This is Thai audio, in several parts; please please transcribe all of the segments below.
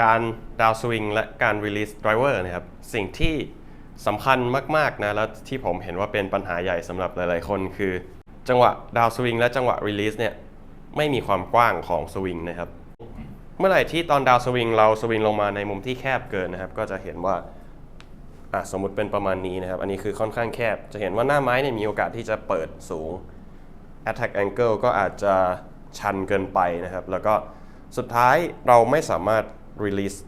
การดาวสวิงและการรีลิสไดรเวอร์นะครับสิ่งที่สำคัญมากๆนะแล้วที่ผมเห็นว่าเป็นปัญหาใหญ่สำหรับหลายๆคน คือ จังหวะดาวสวิงและจังหวะรีลิสเนี่ยไม่มีความกว้างของสวิงนะครับเมื่อไหร่ที่ตอนดาวสวิงเราสวิงลงมาในมุมที่แคบเกินนะครับ ก็จะเห็นว่าอะสมมติเป็นประมาณนี้นะครับ อันนี้คือค่อนข้างแคบ จะเห็นว่าหน้าไม้เนี่ยมีโอกาสที่จะเปิดสูง attack angle ก็อาจจะชันเกินไปนะครับ แล้วก็สุดท้ายเราไม่สามารถ release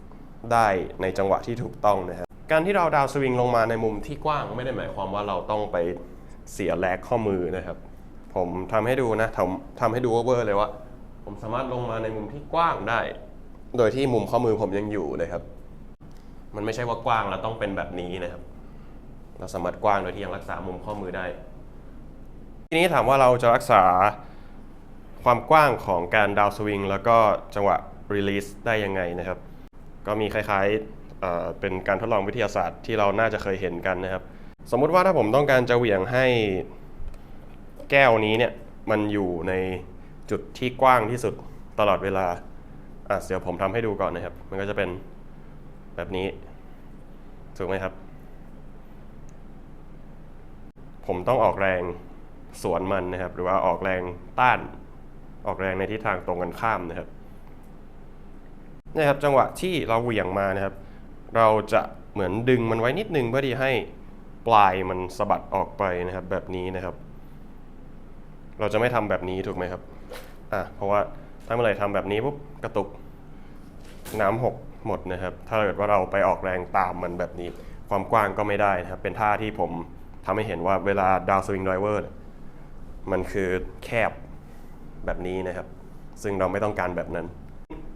ได้ในจังหวะที่ถูกต้องนะครับ การที่เราดาวสวิงลงมาในมุมที่กว้างไม่ได้หมายความว่าเราต้องไปเสียแลกข้อมือนะครับ ผมทำให้ดูนะทำทำให้ดูเวอร์เลยว่า ผมสามารถลงมาในมุมที่กว้างได้ โดยที่มุมข้อมือผมยังอยู่นะครับ มันไม่ใช่ว่ากว้างแล้วต้องเป็นแบบนี้นะครับ เราสามารถกว้างโดยที่ยังรักษามุมข้อมือได้ ทีนี้ถามว่าเราจะรักษาความกว้างของการดาวสวิงแล้วก็จังหวะ รีลิสได้ยังไงนะครับ ก็มีคล้ายๆเเป็นการทดลองวิทยาศาสตร์ที่เราน่าจะเคยเห็นกันนะครับ สมมุติว่าถ้าผมต้องการจะเหวี่ยงให้แก้วนี้เนี่ยมันอยู่ในจุดที่กว้างที่สุดตลอดเวลาอะเดี๋ยวผมทำให้ดูก่อนนะครับ มันก็จะเป็นแบบนี้ ถูกไหมครับ ผมต้องออกแรงสวนมันนะครับ หรือว่าออกแรงต้าน ออกแรงในทิศทางตรงกันข้ามนะครับ นี่ครับจังหวะที่เราเหวี่ยงมานะครับ เราจะเหมือนดึงมันไว้นิดนึงเพื่อที่ให้ปลายมันสะบัดออกไปนะครับแบบนี้นะครับ เราจะไม่ทำแบบนี้ถูกไหมครับอะเพราะว่าถ้าเมื่อไหร่ทำแบบนี้ปุ๊บกระตุกน้ำหกหมดนะครับ ถ้าเกิดว่าเราไปออกแรงตามมันแบบนี้ ความกว้างก็ไม่ได้นะครับ เป็นท่าที่ผมทำให้เห็นว่าเวลาดาวสวิงไดรเวอร์มันคือแคบแบบนี้นะครับ ซึ่งเราไม่ต้องการแบบนั้น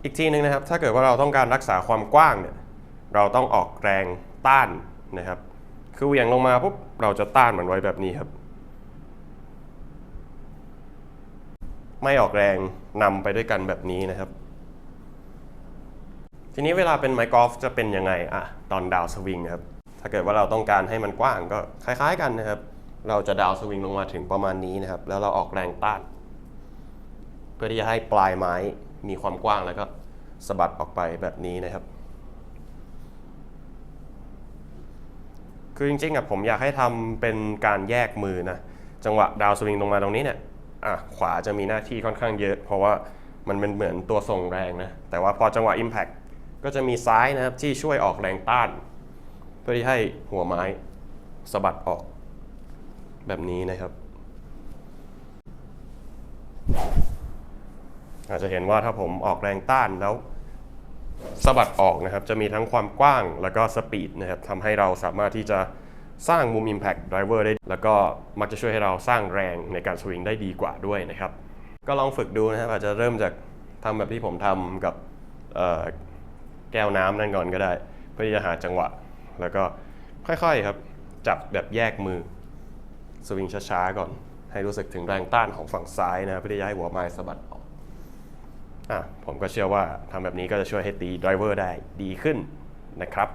อีกทีหนึ่งนะครับ ถ้าเกิดว่าเราต้องการรักษาความกว้างเนี่ย เราต้องออกแรงต้านนะครับ คือเหวี่ยงลงมาปุ๊บ เราจะต้านมันไว้แบบนี้ครับ ไม่ออกแรงนำไปด้วยกันแบบนี้นะครับ ทีนี้เวลาเป็นไมค์กอล์ฟจะเป็นยังไงอะตอนดาวสวิงครับ ถ้าเกิดว่าเราต้องการให้มันกว้างก็คล้าย ๆ กันนะครับ เราจะดาวสวิงลงมาถึงประมาณนี้นะครับ แล้วเราออกแรงต้าน เพื่อที่จะให้ปลายไม้ มีความกว้างแล้วก็สะบัดออกไปแบบนี้นะครับ คือจริงๆอะผมอยากให้ทำเป็นการแยกมือนะ จังหวะดาวสวิงลงมาตรงนี้เนี่ยอะขวาจะมีหน้าที่ค่อนข้างเยอะ เพราะว่ามันเป็นเหมือนตัวส่งแรงนะ แต่ว่าพอจังหวะ Impact ก็จะมีซ้ายนะครับที่ช่วยออกแรงต้าน เพื่อที่ให้หัวไม้สะบัดออกแบบนี้นะครับ อาจจะเห็นว่าถ้าผมออกแรงต้านแล้วสะบัดออกนะครับ จะมีทั้งความกว้างแล้วก็สปีดนะครับทำให้เราสามารถที่จะสร้างมุม Impact Driver ได้ แล้วก็มักจะช่วยให้เราสร้างแรงในการสวิงได้ดีกว่าด้วยนะครับ ก็ลองฝึกดูนะครับ อาจจะเริ่มจากทำแบบที่ผมทำกับแก้วน้ำนั่นก่อนก็ได้ เพื่อที่จะหาจังหวะ แล้วก็ค่อยๆครับ จับแบบแยกมือ สวิงช้าๆก่อน ให้รู้สึกถึงแรงต้านของฝั่งซ้ายนะเพื่อที่จะให้หัวไม้สะบัดออก ผมก็เชื่อว่าทำแบบนี้ก็จะช่วยให้ตีไดรเวอร์ได้ดีขึ้นนะครับ